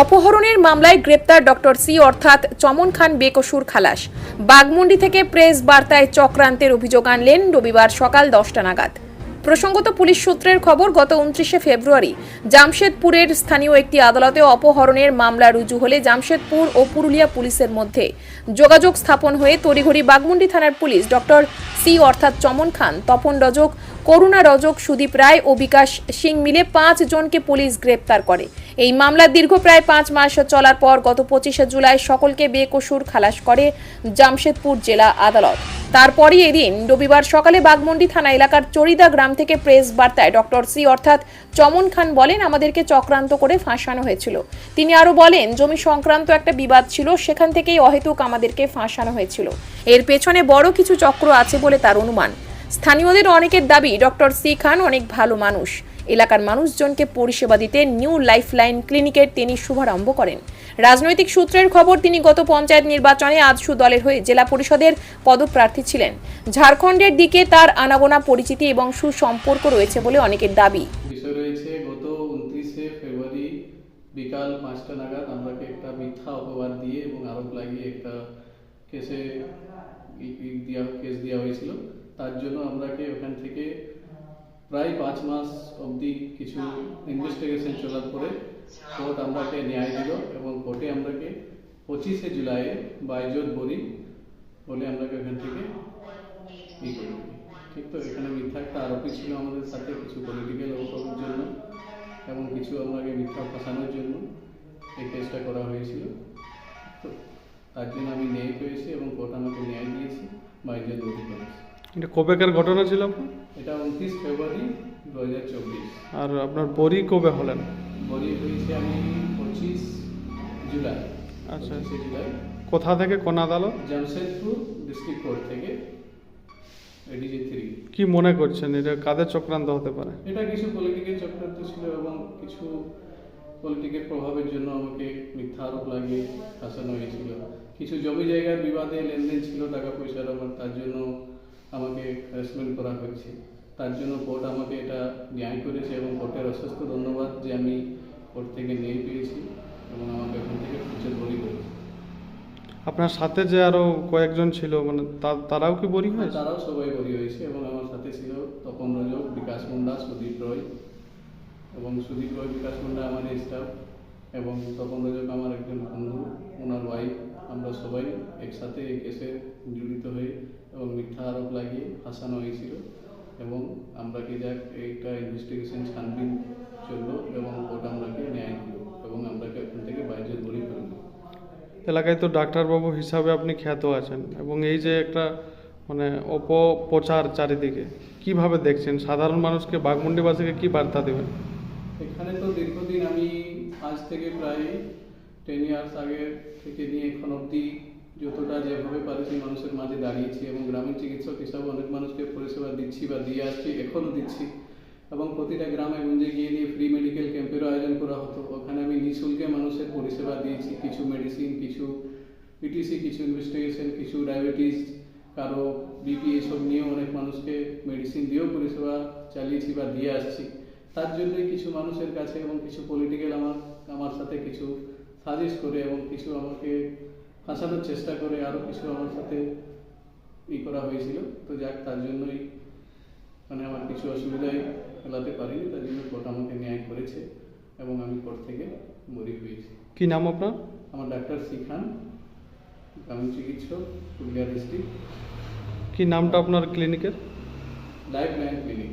অপহরণের মামলায় গ্রেপ্তার ডক্টর সি অর্থাৎ চমন খান বেকসুর খালাস। বাগমুন্ডি থেকে প্রেস বার্তায় চক্রান্তের অভিযোগ আনলেন রবিবার সকাল দশটা নাগাদ। প্রসঙ্গত পুলিশ সূত্রের খবর, গত উনত্রিশে ফেব্রুয়ারি জামশেদপুরের স্থানীয় একটি আদালতে অপহরণের মামলা রুজু হলে জামশেদপুর ও পুরুলিয়া পুলিশের মধ্যে যোগাযোগ স্থাপন হয়ে তড়িঘড়ি বাগমুন্ডি থানার পুলিশ ডক্টর সি অর্থাৎ চমন খান, তপন রজক, করুণা রজক, সুদীপ রায় ও বিকাশ সিং মিলে পাঁচ জনকে পুলিশ গ্রেপ্তার করে। এই মামলা দীর্ঘ প্রায় পাঁচ মাস চলার পর গত পঁচিশে জুলাই সকলকে বেকসুর খালাস করে জামশেদপুর জেলা আদালত। তারপরই এদিন রবিবার সকালে বাগমন্ডি থানা এলাকার চরিদা গ্রাম থেকে প্রেস বার্তায় ডক্টর সি অর্থাৎ চমন খান বলেন, আমাদেরকে চক্রান্ত করে ফাঁসানো হয়েছিল। তিনি আরও বলেন, জমি সংক্রান্ত একটা বিবাদ ছিল, সেখান থেকেই অহেতুক আমাদেরকে ফাঁসানো হয়েছিল। এর পেছনে বড় কিছু চক্র আছে বলে তার অনুমান। স্থানীয়দের অনেকের দাবি, ডক্টর সি খান অনেক ভালো মানুষ। এলাকার মানুষজনকে পরিষেবা দিতে নিউ লাইফলাইন ক্লিনিকের তিনি শুভারম্ভ করেন। রাজনৈতিক সূত্রের খবর, তিনি গত পঞ্চায়েত নির্বাচনে আজসু দলের হয়ে জেলা পরিষদের পদপ্রার্থী ছিলেন। ঝাড়খণ্ডের দিকে তার আনাগোনা পরিচিতি এবং সুসম্পর্ক রয়েছে বলে অনেকের দাবি। বিকাল পাঁচটা নাগাদ আমরাকে একটা মিথ্যা অপবাদ দিয়ে এবং আরোপ লাগিয়ে একটা কেসে দেওয়া কেস দেওয়া হয়েছিল, তার জন্য আমরাকে ওখান থেকে প্রায় পাঁচ মাস অবধি কিছু ইনভেস্টিগেশন চলার পরে কোর্ট আমরাকে ন্যায় দিল এবং কোর্টে আমরাকে পঁচিশে জুলাই বাইজোত বরি বলে আমরাকে ওখান থেকে ঠিক তো, এখানে মিথ্যা একটা আরোপি ছিল আমাদের সাথে কিছু পলিটিক্যাল অপরাধের জন্য এবং কিছু আমাকে মিথ্যা ফাঁসানোর জন্য এই কেসটা করা হয়েছিল। তো তার জন্য আমি ন্যায় পেয়েছি এবং কোর্ট আমাকে ন্যায় দিয়েছে বাইজোত বরি করেছে। এটা কবেকার ঘটনা ছিল? এটা উনত্রিশ ফেব্রুয়ারি দু হাজার চব্বিশ। আর আপনার বড়ি কবে হলেন? বলি হয়েছে আমি পঁচিশ জুলাই। আচ্ছা। পঁচিশে জুলাই। কোথা থেকে? কোন আদালত? জামশেদপুর ডিস্ট্রিক্ট কোর্ট থেকে এডিজি থ্রি কি মনে করছেন? এটা কাদের চক্রান্ত হতে পারে? এটা কিছু পলিটিক্যাল চক্রান্ত ছিল এবং কিছু পলিটিক্যাল প্রভাবের জন্য আমাকে মিথ্যা আরোপ লাগিয়ে ফাঁসানো হয়েছিল। কিছু জমি জায়গার বিবাদে লেনদেন ছিল টাকা পয়সার আমার তার জন্য আমাকে হ্যারাসমেন্ট করা হয়েছে। তার জন্য কোর্ট আমাকে এটা ন্যায় করেছে এবং কোর্টের অসুস্থ ধন্যবাদ যে আমি কোর্ট থেকে নিয়ে পেয়েছি এবং আমাকে ওখান থেকে ফিউচার বলি করেছে। আপনার সাথে যে আরও কয়েকজন ছিল মানে তারাও কি বড়ি হয় তারাও সবাই বলি হয়েছে এবং আমার সাথে ছিল তপন রজক বিকাশ মুন্ডা সুদীপ রয় এবং সুদীপ রয় বিকাশ মুন্ডা আমার স্টাফ এবং তপন রজক আমার একজন বন্ধু। ওনার ওয়াইফ আমরা সবাই একসাথে এই কেসে জড়িত হয়ে এবং মিথ্যা আরোপ লাগিয়ে ফাঁসানো হয়েছিল এবং আমরা কি যাক এইটা ইনভেস্টিগেশন ছানবিন চলল এবং কোর্ট আমরাকে ন্যায় দিল এবং আমরাকে ওখান থেকে বাইরে বলি করল এলাকায় তো ডাক্তারবাবু হিসাবে আপনি খ্যাত আছেন এবং এই যে একটা মানে অপপ্রচার চারিদিকে কীভাবে দেখছেন? সাধারণ মানুষকে বাঘমুন্ডিবাসীকে কি বার্তা দেবেন? এখানে তো দীর্ঘদিন আমি আজ থেকে প্রায় টেন ইয়ার্স আগে থেকে নিয়ে এখন অবধি যতটা যেভাবে পারেছি মানুষের মাঝে দাঁড়িয়েছি এবং গ্রামীণ চিকিৎসক হিসাবে অনেক মানুষকে পরিষেবা দিচ্ছি বা দিয়ে আসছি, এখনও দিচ্ছি। এবং প্রতিটা গ্রামে গঞ্জে গিয়ে নিয়ে ফ্রি মেডিকেল ক্যাম্পেরও আয়োজন করা হতো। ওখানে আমি নিঃশুল্কে মানুষের পরিষেবা দিয়েছি। কিছু মেডিসিন কিছু পিটিসি কিছু ইনভেস্টিগেশন কিছু ডায়াবেটিস কারও বিপি এসব নিয়েও অনেক মানুষকে মেডিসিন দিয়েও পরিষেবা চালিয়েছি বা দিয়ে আসছি। তার জন্যই কিছু মানুষের কাছে এবং কিছু পলিটিক্যাল আমার আমার সাথে কিছু সাজেস্ট করে এবং কিছু আমাকে ফাঁসানোর চেষ্টা করে আরও কিছু আমার সাথে ই করা হয়েছিল। তো যাক তার জন্যই মানে আমার কিছু অসুবিধায় ফেলাতে পারিনি তার জন্য কোর্ট আমাকে ন্যায় করেছে এবং আমি কোর্ট থেকে বরি হয়েছি। কি নাম আপনার? আমার ডাক্তার শিখান গ্রামীণ চিকিৎসক পুরুলিয়া ডিস্ট্রিক্ট। কি নামটা আপনার ক্লিনিকের? Life line clinic.